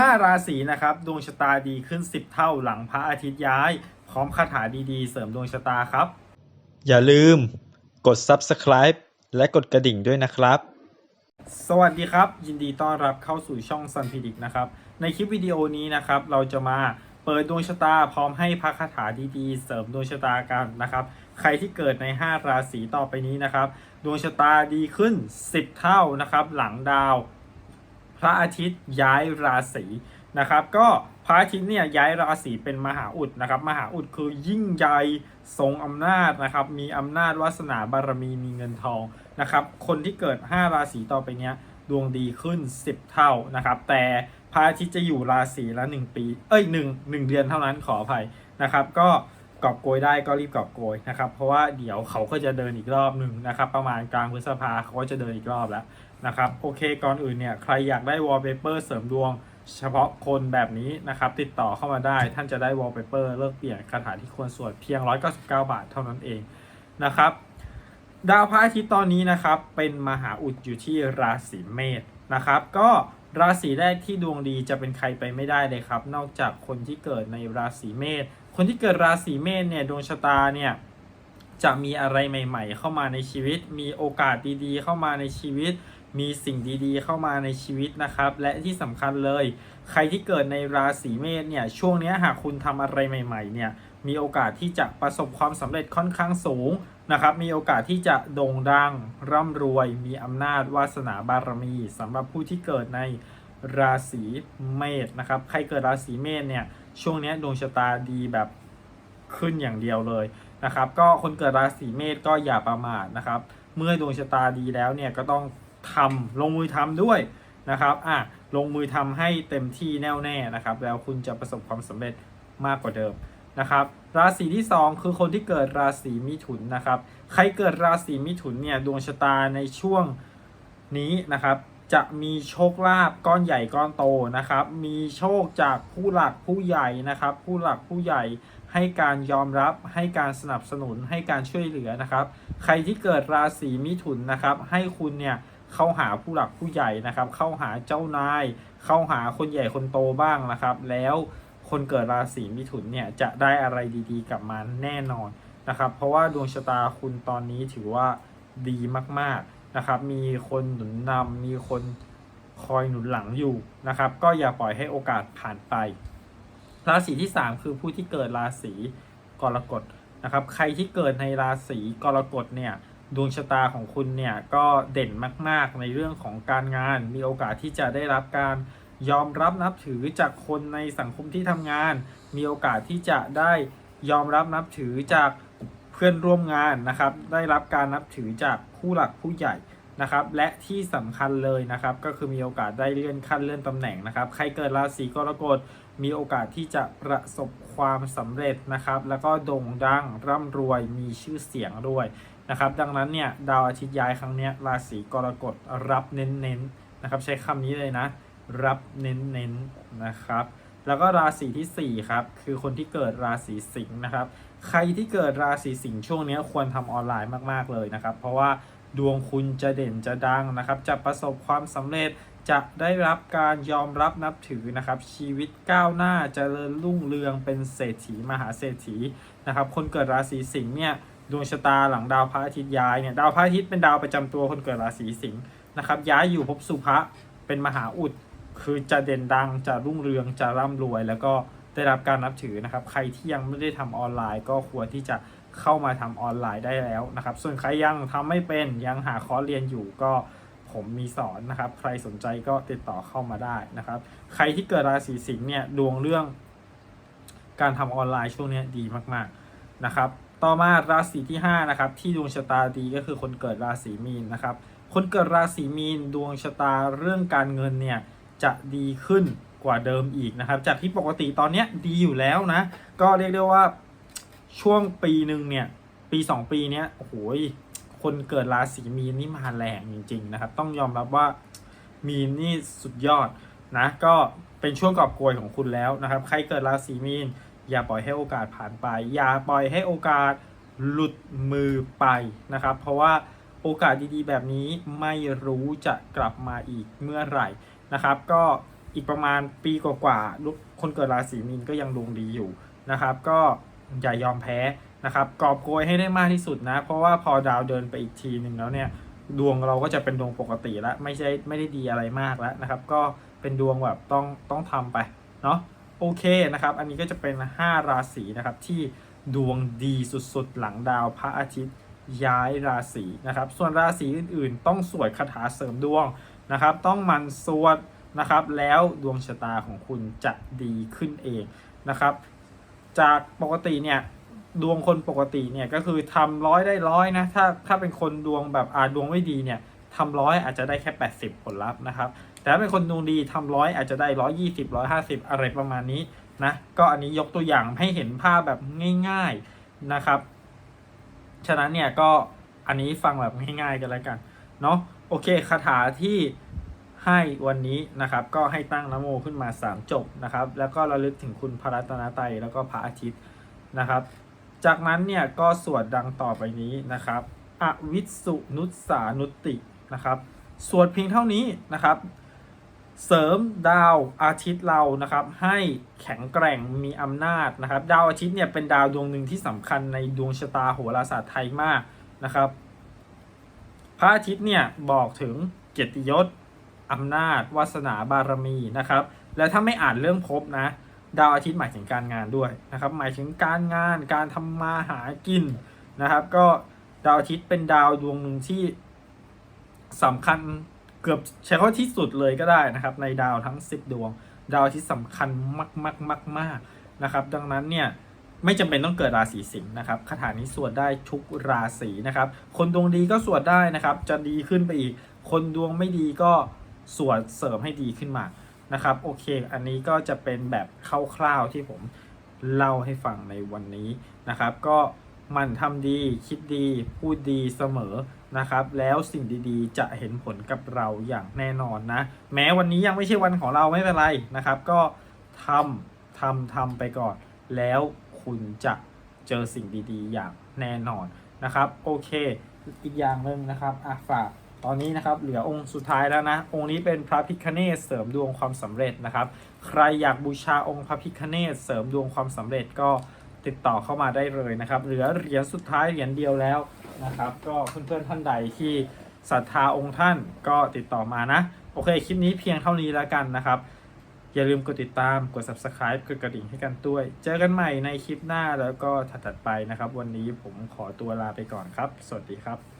5 ราศีนะครับดวงชะตาดีขึ้น 10 เท่าหลังพระอาทิตย์ย้าย พร้อมคาถาดีๆ เสริมดวงชะตาครับ อย่าลืมกด subscribe และกดกระดิ่งด้วยนะครับ สวัสดีครับ ยินดีต้อนรับเข้าสู่ช่องซันพิดิกนะครับ ในคลิปวิดีโอนี้นะครับ เราจะมาเปิดดวงชะตาพร้อมให้พักคาถาดีๆ เสริมดวงชะตากันนะครับ ใครที่เกิดใน 5 ราศีต่อไปนี้นะครับ ดวงชะตาดีขึ้น 10 เท่านะครับ หลังดาว พระอาทิตย์ย้ายราศีนะครับ ก็พระอาทิตย์เนี่ยย้ายราศีเป็นมหาอุดนะครับ มหาอุดคือยิ่งใหญ่ทรงอำนาจนะครับ มีอำนาจวาสนาบารมีมีเงินทองนะครับ คนที่เกิด 5 ราศีต่อไปเนี้ยดวงดีขึ้น 10 เท่านะครับ แต่พระอาทิตย์จะอยู่ราศีละ 1 ปี เอ้ย1 1เดือนเท่านั้นขออภัยนะครับ ก็ กอบโกยได้ก็รีบกอบโกยนะครับ เพราะว่าเดี๋ยวเขาก็จะเดินอีกรอบหนึ่งนะครับ ประมาณกลางพฤษภาเขาก็จะเดินอีกรอบแล้วนะครับ โอเคก่อนอื่นเนี่ยใครอยากได้วอลเปเปอร์เสริมดวงเฉพาะคนแบบนี้นะครับ ติดต่อเข้ามาได้ท่านจะได้วอลเปเปอร์เลิกเปลี่ยนคาถาที่ควรสวดเพียง 199 บาทเท่านั้นเองนะครับ ดาวพระอาทิตย์ตอนนี้นะครับ เป็นมหาอุดอยู่ที่ราศีเมษนะครับ ก็ ราศีแรกที่ดวงดีจะเป็นใครไปไม่ได้เลยครับ นอกจากคนที่เกิดในราศีเมษคนที่เกิดราศีเมษเนี่ยดวงชะตาเนี่ยจะมีอะไรใหม่ ๆ เข้ามาในชีวิต มีโอกาสดีๆ เข้ามาในชีวิต มีสิ่งดีๆ เข้ามาในชีวิตนะครับ และที่สำคัญเลย ใครที่เกิดในราศีเมษเนี่ยช่วงนี้หากคุณทำอะไรใหม่ๆเนี่ยมีโอกาสที่จะประสบความสำเร็จค่อนข้างสูงนะครับ มีโอกาสที่จะโด่งดัง ร่ำรวย มีอำนาจวาสนาบารมีสำหรับผู้ที่เกิดในราศีเมษนะครับ ใครเกิดราศีเมษเนี่ยช่วงนี้ดวงชะตาดีแบบขึ้นอย่างเดียวเลยนะครับ ก็คนเกิดราศีเมษก็อย่าประมาทนะครับ เมื่อดวงชะตาดีแล้วเนี่ยก็ต้อง ทำลงมือทำด้วยนะครับอะลงมือทำให้เต็มที่แน่วแน่นะครับ แล้วคุณจะประสบความสำเร็จมากกว่าเดิมนะครับราศีที่ 2 คือคนที่เกิดราศีมิถุนนะครับ ใครเกิดราศีมิถุนเนี่ยดวงชะตาในช่วงนี้นะครับ จะมีโชคลาภก้อนใหญ่ก้อนโตนะครับ มีโชคจากผู้หลักผู้ใหญ่นะครับ ผู้หลักผู้ใหญ่ให้การยอมรับให้การสนับสนุนให้การช่วยเหลือนะครับ ใครที่เกิดราศีมิถุนนะครับ ให้คุณเนี่ย เข้าหาผู้หลักผู้ใหญ่นะครับ เข้าหาเจ้านาย เข้าหาคนใหญ่คนโตบ้างนะครับ แล้วคนเกิดราศีมิถุนเนี่ยจะได้อะไรดีๆ กลับมาแน่นอนนะครับ เพราะว่าดวงชะตาคุณตอนนี้ถือว่าดีมากๆนะครับ มีคนหนุนนำมีคนคอยหนุนหลังอยู่นะครับ ก็อย่าปล่อยให้โอกาสผ่านไป ราศีที่ 3 คือผู้ที่เกิดราศีกรกฎนะครับ ใครที่เกิดในราศีกรกฎเนี่ย ดวงชะตาของคุณเนี่ยก็เด่นมาก ๆ ในเรื่องของการงาน มีโอกาสที่จะได้รับการยอมรับนับถือจากคนในสังคมที่ทำงาน มีโอกาสที่จะได้ยอมรับนับถือจากเพื่อนร่วมงานนะครับ ได้รับการนับถือจากผู้หลักผู้ใหญ่นะครับ และที่สำคัญเลยนะครับ ก็คือมีโอกาสได้เลื่อนขั้นเลื่อนตำแหน่งนะครับ ใครเกิดราศีกรกฎ มีโอกาสที่จะประสบความสำเร็จนะครับ แล้วก็โด่งดังร่ำรวยมีชื่อเสียงด้วยนะครับ ดังนั้นเนี่ยดาวอาทิตย์ย้ายครั้งนี้ราศีกรกฎรับเน้นๆนะครับ ใช้คำนี้เลยนะ รับเน้นๆนะครับ แล้วก็ราศีที่ 4 ครับ คือคนที่เกิดราศีสิงห์นะครับ ใครที่เกิดราศีสิงห์ช่วงนี้ควรทำออนไลน์มากๆเลยนะครับ เพราะว่าดวงคุณจะเด่นจะดังนะครับ จะประสบความสำเร็จ จะได้รับการยอมรับนับถือนะครับ ชีวิตก้าวหน้าจเจริญรุ่งเรืองเป็นเศรษฐีมหาเศรษฐีนะครับ คนเกิดราศีสิงห์เนี่ยดวงชะตาหลังดาวพระอาทิตย์ย้ายเนี่ยดาวพระอาทิตย์เป็นดาวประจำตัวคนเกิดราศีสิงห์นะครับ ย้ายอยู่ภพสุภะเป็นมหาอุดคือจะเด่นดังจะรุ่งเรืองจะร่ำรวย แล้วก็ได้รับการนับถือนะครับ ใครที่ยังไม่ได้ทำออนไลน์ ก็ควรที่จะเข้ามาทำออนไลน์ได้แล้วนะครับ ส่วนใครยังทำไม่เป็นยังหาคอร์สเรียนอยู่ก็ ผมมีสอนนะครับ ใครสนใจก็ติดต่อเข้ามาได้นะครับ ใครที่เกิดราศีสิงห์เนี่ยดวงเรื่อง การทำออนไลน์ช่วงนี้ดีมากๆนะครับ ต่อมาราศีที่5นะครับที่ดวงชะตาดีก็คือคนเกิดราศีมีนนะครับ คนเกิดราศีมีนดวงชะตาเรื่องการเงินเนี่ยจะดีขึ้นกว่าเดิมอีกนะครับ จากที่ปกติตอนนี้ดีอยู่แล้วนะ ก็เรียกได้ว่าช่วงปีหนึ่งเนี่ยปี 2 ปีเนี้ยโอ้โหย คนเกิดราศีมีนนี่มาแรงจริง ๆ นะครับ ต้องยอมรับว่ามีนนี่สุดยอดนะก็เป็นช่วงกอบโกยของคุณแล้วนะครับ ใครเกิดราศีมีน อย่าปล่อยให้โอกาสผ่านไป อย่าปล่อยให้โอกาสหลุดมือไปนะครับ เพราะว่าโอกาสดีๆ แบบนี้ไม่รู้จะกลับมาอีกเมื่อไหร่นะครับ ก็อีกประมาณปีกว่าๆคนเกิดราศีมีนก็ยังดวงดีอยู่นะครับ ก็อย่ายอมแพ้ นะครับกอบโกยให้ได้มากที่สุดนะ เพราะว่าพอดาวเดินไปอีกทีหนึ่งแล้วเนี่ยดวงเราก็จะเป็นดวงปกติแล้วไม่ใช่ไม่ได้ดีอะไรมากแล้วนะครับ ก็เป็นดวงแบบต้องต้องทำไปเนาะโอเคนะครับ อันนี้ก็จะเป็น 5 ราศีนะครับที่ดวงดีสุดๆ หลังดาวพระอาทิตย์ย้ายราศีนะครับ ส่วนราศีอื่นๆ ต้องสวดคาถาเสริมดวงนะครับ ต้องมันสวดนะครับ แล้วดวงชะตาของคุณจะดีขึ้นเองนะครับ จากปกติเนี่ย ดวงคนปกติเนี่ยก็คือทำร้อยได้ร้อยนะถ้าถ้าเป็นคนดวงแบบอาดวงไม่ดีเนี่ยทำร้อยอาจจะได้แค่ 80 ผลลัพธ์นะครับ แต่ถ้าเป็นคนดวงดีทำร้อยอาจจะได้ร้อยยี่สิบร้อยห้าสิบอะไรประมาณนี้นะก็อันนี้ยกตัวอย่างให้เห็นภาพแบบง่าย ๆนะครับ ฉะนั้นเนี่ยก็อันนี้ฟังแบบง่ายๆกันแล้วกันเนาะโอเคคาถาที่ให้วันนี้นะครับก็ให้ตั้งนโมขึ้นมา 3 จบนะครับ แล้วก็ระลึกถึงคุณพระรัตนตรัยแล้วก็พระอาทิตย์นะครับ จากนั้นเนี่ยก็สวดดังต่อไปนี้นะครับ อวิสุนุสสานุตินะครับ สวดเพียงเท่านี้นะครับ เสริมดาวอาทิตย์เรานะครับ ให้แข็งแกร่งมีอำนาจนะครับ ดาวอาทิตย์เนี่ยเป็นดาวดวงหนึ่งที่สำคัญในดวงชะตาโหราศาสตร์ไทยมากนะครับ พระอาทิตย์เนี่ยบอกถึงเกียรติยศอำนาจวาสนาบารมีนะครับ และถ้าไม่อ่านเรื่องภพนะ ดาวอาทิตย์หมายถึงการงานด้วยนะครับ หมายถึงการงานการทำมาหากินนะครับ ก็ดาวอาทิตย์เป็นดาวดวงหนึ่งที่สำคัญเกือบใช้คำว่าที่สุดเลยก็ได้นะครับ ในดาวทั้ง 10 ดวง ดาวอาทิตย์สำคัญมากๆมากๆมากนะครับ ดังนั้นเนี่ยไม่จำเป็นต้องเกิดราศีสิงห์นะครับคาถานี้สวดได้ทุกราศีนะครับ คนดวงดีก็สวดได้นะครับ จะดีขึ้นไปอีก คนดวงไม่ดีก็สวดเสริมให้ดีขึ้นมา นะครับ โอเค อันนี้ก็จะเป็นแบบคร่าวๆที่ผมเล่าให้ฟังในวันนี้นะครับ ก็มันทำดีคิดดีพูดดีเสมอนะครับ แล้วสิ่งดีๆ จะเห็นผลกับเราอย่างแน่นอนนะ แม้วันนี้ยังไม่ใช่วันของเราไม่เป็นไรนะครับ ก็ทำทำทำไปก่อน แล้วคุณจะเจอสิ่งดีๆ อย่างแน่นอนนะครับ โอเค อีกอย่างหนึ่งนะครับอะฝาก ตอนนี้นะครับเหลือองค์สุดท้ายแล้วนะ องค์นี้เป็นพระพิคเนศเสริมดวงความสำเร็จนะครับ ใครอยากบูชาองค์พระพิคเนศเสริมดวงความสำเร็จก็ติดต่อเข้ามาได้เลยนะครับ เหลือเหรียญสุดท้ายเหรียญเดียวแล้วนะครับ ก็เพื่อนๆท่านใดที่ศรัทธาองค์ท่านก็ติดต่อมานะ โอเค คลิปนี้เพียงเท่านี้แล้วกันนะครับ อย่าลืมกดติดตาม กด subscribe กดกระดิ่งให้กันด้วย เจอกันใหม่ในคลิปหน้าแล้วก็ถัดๆไปนะครับ วันนี้ผมขอตัวลาไปก่อนครับ สวัสดีครับ